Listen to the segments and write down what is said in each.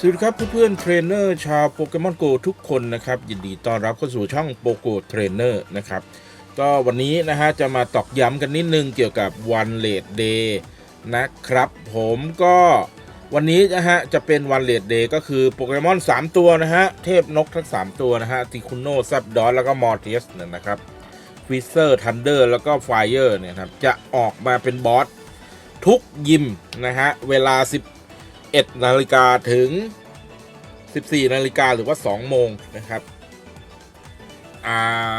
สวัสดีครับเพื่อนๆเทรนเนอร์ชาวโปเกมอนโกทุกคนนะครับยินดีต้อนรับเข้าสู่ช่องโปโกเทรนเนอร์นะครับก็วันนี้นะฮะจะมาตอกย้ำกันนิดนึงเกี่ยวกับวันเลดเดย์นะครับผมก็วันนี้นะฮะจะเป็นวันเลดเดย์ก็คือโปเกมอน 3 ตัวนะฮะเทพนกทั้ง 3 ตัวนะฮะติคุโนซับดอนแล้วก็มอร์เทสเนี่ยนะครับควิเซอร์ทันเดอร์แล้วก็ไฟเออร์เนี่ยครับจะออกมาเป็นบอสทุกยิมนะฮะเวลา 11นาฬิกาถึง 14นาฬิกาหรือว่า 2 โมงนะครับ อ่า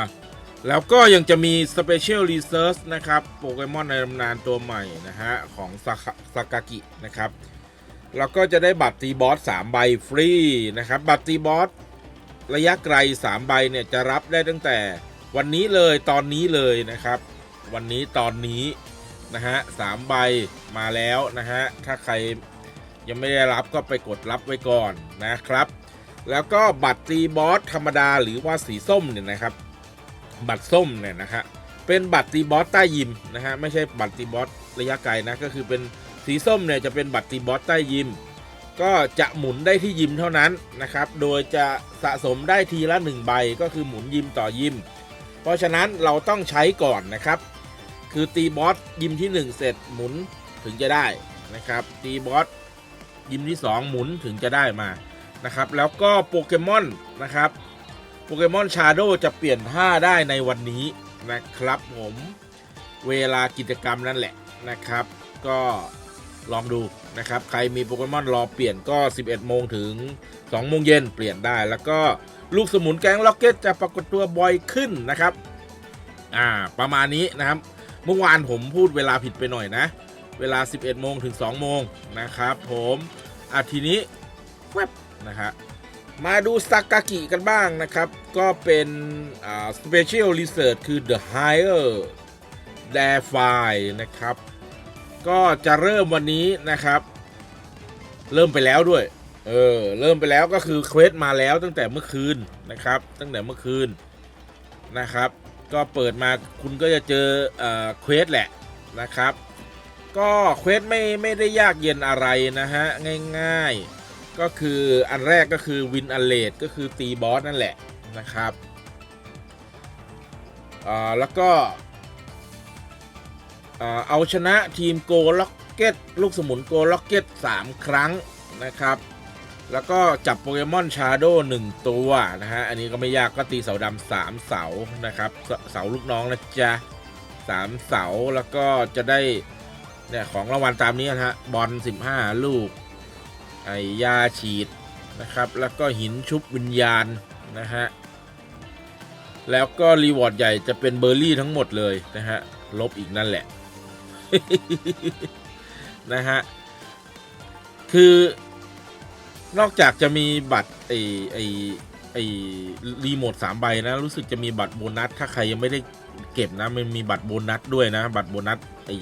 แล้วก็ยังจะมี Special Research นะครับโปเกมอนในตำนานตัวใหม่นะฮะ ของซากากากินะครับ แล้วก็จะได้บัตรตีบอส 3 ใบฟรีนะครับ บัตรตีบอส ระยะไกล 3 ใบเนี่ย จะรับได้ตั้งแต่วันนี้เลยตอนนี้เลยนะครับ วันนี้ตอนนี้นะฮะสามใบมาแล้วนะฮะ ถ้าใคร ยังไม่ได้รับก็ไปกดรับไว้ก่อนนะครับ แล้วก็บัตรตีบอสธรรมดาหรือว่าสีส้มเนี่ยนะครับ บัตรส้มเนี่ยนะฮะเป็นบัตรตีบอสใต้ยิมนะฮะไม่ใช่บัตรตีบอสระยะไกลนะก็คือเป็นสีส้มเนี่ยจะเป็นบัตรตีบอสใต้ยิมก็จะหมุนได้ที่ยิมเท่านั้นนะครับ โดยจะสะสมได้ทีละ 1 ใบก็คือหมุนยิมต่อยิม เพราะฉะนั้นเราต้องใช้ก่อนนะครับ คือตีบอสยิมที่ 1 เสร็จหมุนถึงจะได้นะครับ ตีบอส ยิมที่ 2 หมุนถึงจะได้มานะครับ แล้วก็โปเกมอนนะครับโปเกมอนชาโดจะเปลี่ยนท่าได้ในวันนี้นะครับผมเวลากิจกรรมนั่นแหละนะครับ ก็ลองดูนะครับ ใครมีโปเกมอนรอเปลี่ยนก็ 11 โมงถึง 2 โมงเย็นเปลี่ยนได้ แล้วก็ลูกสมุนแก๊งล็อกเก็ตจะปรากฏตัวบ่อยขึ้นนะครับ อ่า ประมาณนี้นะครับ เมื่อวานผมพูดเวลาผิดไปหน่อยนะ เวลา 11 โมงถึง 2 โมงนะครับผมอาทีนี้แวบนะฮะมาดูซากากิกันบ้างนะครับ ก็เป็นอ่า Special Research คือ The Higher d a r f i นะครับ ก็จะเริ่มวันนี้นะครับ เริ่มไปแล้วด้วย เออ เริ่มไปแล้วก็คือเควสมาแล้วตั้งแต่เมื่อคืนนะครับ ตั้งแต่เมื่อคืนนะครับ ก็เปิดมาคุณก็จะเจอเอ่อเควสแหละนะครับ ก็เควสไม่ไม่ได้ยากเย็นอะไรนะฮะ ง่ายๆ ก็คืออันแรกก็คือวินอเลดก็คือตีบอสนั่นแหละนะครับอ่าแล้วก็อ่าเอาชนะทีมโกล็อกเก็ตลูกสมุนโกล็อกเก็ต3ครั้งนะครับ แล้วก็จับโปเกมอนชาโดหนึ่งตัวนะฮะ อันนี้ก็ไม่ยากก็ตีเสาดำสามเสานะครับ เสเสาลูกน้องนะจ๊ะสามเสาแล้วก็จะได้ เนี่ยของรางวัลตามนี้นะฮะบอล15 ลูก ไอยาฉีดนะครับ แล้วก็หินชุบวิญญาณนะฮะ แล้วก็รีวอร์ดใหญ่จะเป็นเบอร์รี่ทั้งหมดเลยนะฮะ ลบอีกนั่นแหละ นะฮะ คือนอกจากจะมีบัตรไอไอไอรีโมทสามใบนะ รู้สึกจะมีบัตรโบนัส ถ้าใครยังไม่ได้เก็บนะ มันมีบัตรโบนัสด้วยนะ บัตรโบนัส ไอ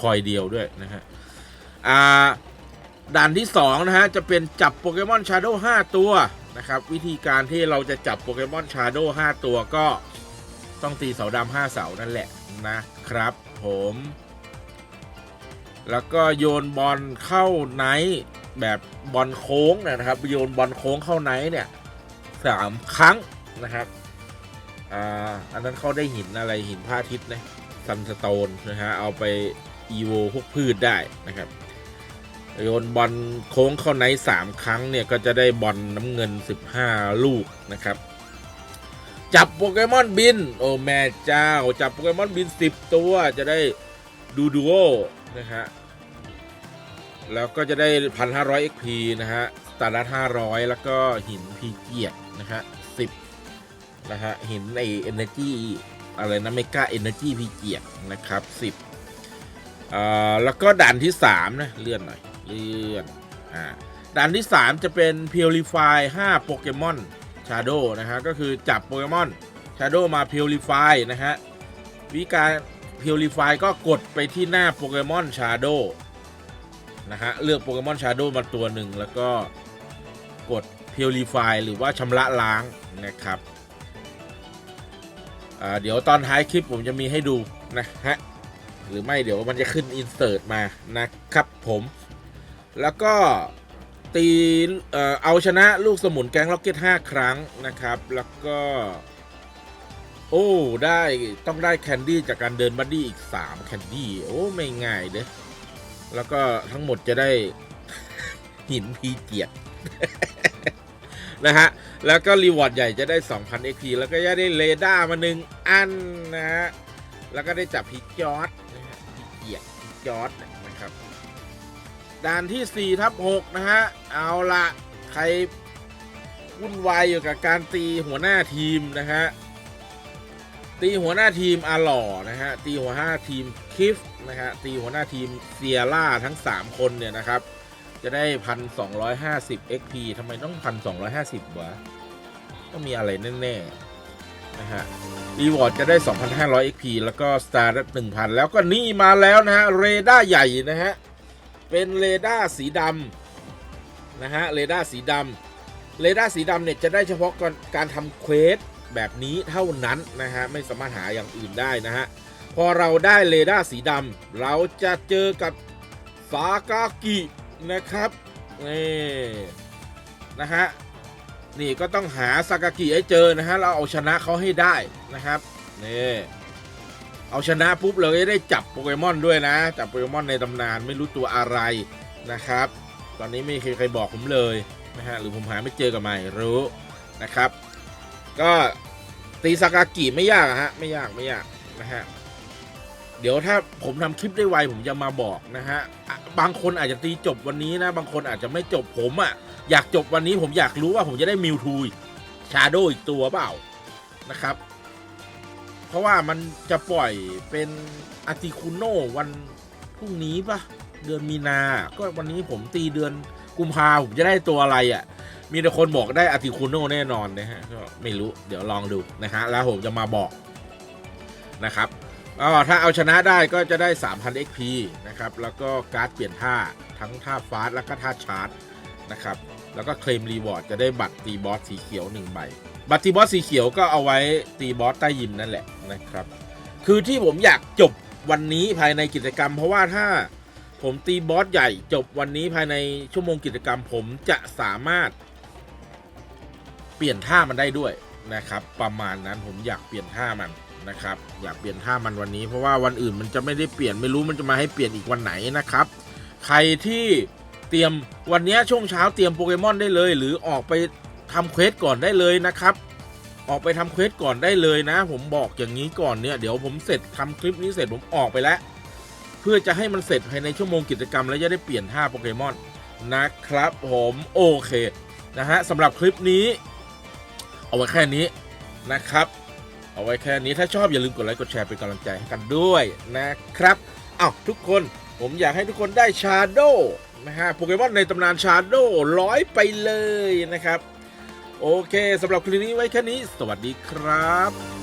คอยเดียวด้วยนะฮะอ่าด่านที่2นะฮะจะเป็นจับโปเกมอนชาโดว์5ตัวนะครับวิธีการที่เราจะจับโปเกมอนชาโดว์5ตัวก็ต้องตีเสาดำ5เสานั่นแหละนะครับผม แล้วก็โยนบอลเข้าไนท์แบบบอลโค้งนะครับ โยนบอลโค้งเข้าไนท์เนี่ยสามครั้งนะครับอ่าอันนั้นเขาได้หินอะไรหินพระอาทิตย์นะ ซันสโตนนะฮะเอาไปอีโวพวกพืชได้นะครับโยนบอลโค้งเข้าไนท์สามครั้งเนี่ยก็จะได้บอลน้ำเงิน 15 ลูกนะครับจับโปเกมอนบิน โอ้แม่เจ้า จับโปเกมอนบิน 10 ตัวจะได้ดูดูโอนะฮะแล้วก็จะได้ 1,500 XP นะฮะตาร์ดัต500 แล้วก็หินพีเกียรนะฮะ10นะฮะหินไอเอเนจี อะไรนะเมกาเอเนจีพีเกียรนะครับ10อ่าแล้วก็ด่านที่3นะเลื่อนหน่อยเลื่อนอ่าด่านที่3จะเป็น Purify 5โปเกมอน Shadow นะฮะก็คือจับโปเกมอน Shadow มา Purify นะฮะวิการ Purify ก็กดไปที่หน้าโปเกมอน Shadow นะฮะเลือกโปเกมอน Shadow มาตัวหนึ่งแล้วก็กด Purify หรือว่าชำระล้างนะครับ เดี๋ยวตอนท้ายคลิปผมจะมีให้ดูนะฮะหรือไม่เดี๋ยวมันจะขึ้นอินเสิร์ตมานะครับผมแล้วก็ตีเอาชนะลูกสมุนแก๊งล็อกเก็ต5ครั้งนะครับ แล้วก็ โอ้ ได้ต้องได้แคนดี้จากการเดินบัดดี้อีก 3 แคนดี้ โอ้ ไม่ง่ายเด้อแล้วก็ทั้งหมดจะได้หินพีเกียรติ นะฮะ แล้วก็รีวอร์ดใหญ่จะได้ 2,000 XP แล้วก็จะได้เรดาร์มาหนึ่งอันนะฮะ แล้วก็ได้จับพีจอดนะฮะพีเกียรติพีจอดนะครับด่านที่4ทับ6นะฮะ เอาละใครวุ่นวายอยู่กับการตีหัวหน้าทีมนะฮะ ตีหัวหน้าทีมอาหล่อนะฮะ ตีหัวหน้าทีมคิฟนะฮะ ตีหัวหน้าทีมเซียร่าทั้ง 3 คนเนี่ยนะครับ จะได้พันสองร้อยห้าสิบ XP ทำไมต้องพันสองร้อยห้าสิบวะต้องมีอะไรแน่ๆนะฮะรีวอร์ดจะได้ 2,500 XP แล้วก็สตาร์ได้1,000แล้วก็นี่มาแล้วนะฮะเรดาร์ใหญ่นะฮะ เป็นเรดาร์สีดำนะฮะเรดาร์สีดำเรดาร์สีดำเนี่ยจะได้เฉพาะการการทำเควสแบบนี้เท่านั้นนะฮะ ไม่สามารถหาอย่างอื่นได้นะฮะ พอเราได้เรดาร์สีดำเราจะเจอกับซากากิ นะครับนี่นะฮะนี่ก็ต้องหาซากากิให้เจอนะฮะเราเอาชนะเขาให้ได้นะครับนี่เอาชนะปุ๊บเราจะได้จับโปเกมอนด้วยนะ จับโปเกมอนในตำนานไม่รู้ตัวอะไรนะครับ ตอนนี้ไม่เคยใครบอกผมเลยนะฮะหรือผมหาไม่เจอกับไม่รู้นะครับ ก็ตีซากากิไม่ยากอะฮะไม่ยากไม่ยากนะฮะ เดี๋ยวถ้าผมทำคลิปได้ไวผมจะมาบอกนะฮะอะบางคนอาจจะตีจบวันนี้นะ บางคนอาจจะไม่จบผมอะ่ะ อยากจบวันนี้ผมอยากรู้ว่าผมจะได้มิวทูชาโดอีกตัวเปล่านะครับ เพราะว่ามันจะปล่อยเป็นอาติคุโนวันพรุ่งนี้ปะเดือนมีนา ก็วันนี้ผมตีเดือนกุมภาผมจะได้ตัวอะไรอะ่ะ มีแต่คนบอกได้อาติคุโนแน่นอนนะฮะ ก็ไม่รู้เดี๋ยวลองดูนะฮะ แล้วผมจะมาบอกนะครับ ถ้าเอาชนะได้ก็จะได้ 3,000 XP นะครับ แล้วก็การ์ดเปลี่ยนท่าทั้งท่าฟาสแล้วก็ท่าชาร์จนะครับ แล้วก็เคลมรีวอร์ดจะได้บัตรตีบอสสีเขียว1ใบ บัตรตีบอสสีเขียวก็เอาไว้ตีบอสใต้ยิมนั่นแหละนะครับ คือที่ผมอยากจบวันนี้ภายในกิจกรรม เพราะว่าถ้าผมตีบอสใหญ่จบวันนี้ภายในชั่วโมงกิจกรรม ผมจะสามารถ เปลี่ยนท่ามันได้ด้วยนะครับ ประมาณนั้นผมอยากเปลี่ยนท่ามัน นะครับ อยากเปลี่ยนท่ามันวันนี้ เพราะว่าวันอื่นมันจะไม่ได้เปลี่ยนไม่รู้มันจะมาให้เปลี่ยนอีกวันไหนนะครับ ใครที่เตรียมวันนี้ช่วงเช้าเตรียมโปเกมอนได้เลย หรือออกไปทำเควสก่อนได้เลยนะครับออกไปทำเควสก่อนได้เลยนะ ผมบอกอย่างนี้ก่อนเนี่ยเดี๋ยวผมเสร็จทำคลิปนี้เสร็จผมออกไปแล้ว เพื่อจะให้มันเสร็จภายในชั่วโมงกิจกรรม แล้วจะได้เปลี่ยนท่าโปเกมอนนะครับ ผมโอเคนะฮะสำหรับคลิปนี้ เอาไว้แค่นี้นะครับ เอาไว้แค่นี้ถ้าชอบอย่าลืมกดไลค์กดแชร์เป็นกำลังใจให้กันด้วยนะครับอ้าวทุกคนผมอยากให้ทุกคนได้ชาโดนะฮะโปเกมอนในตำนานชาโดร้อยไปเลยนะครับ โอเคสำหรับคลิปนี้ไว้แค่นี้ สวัสดีครับ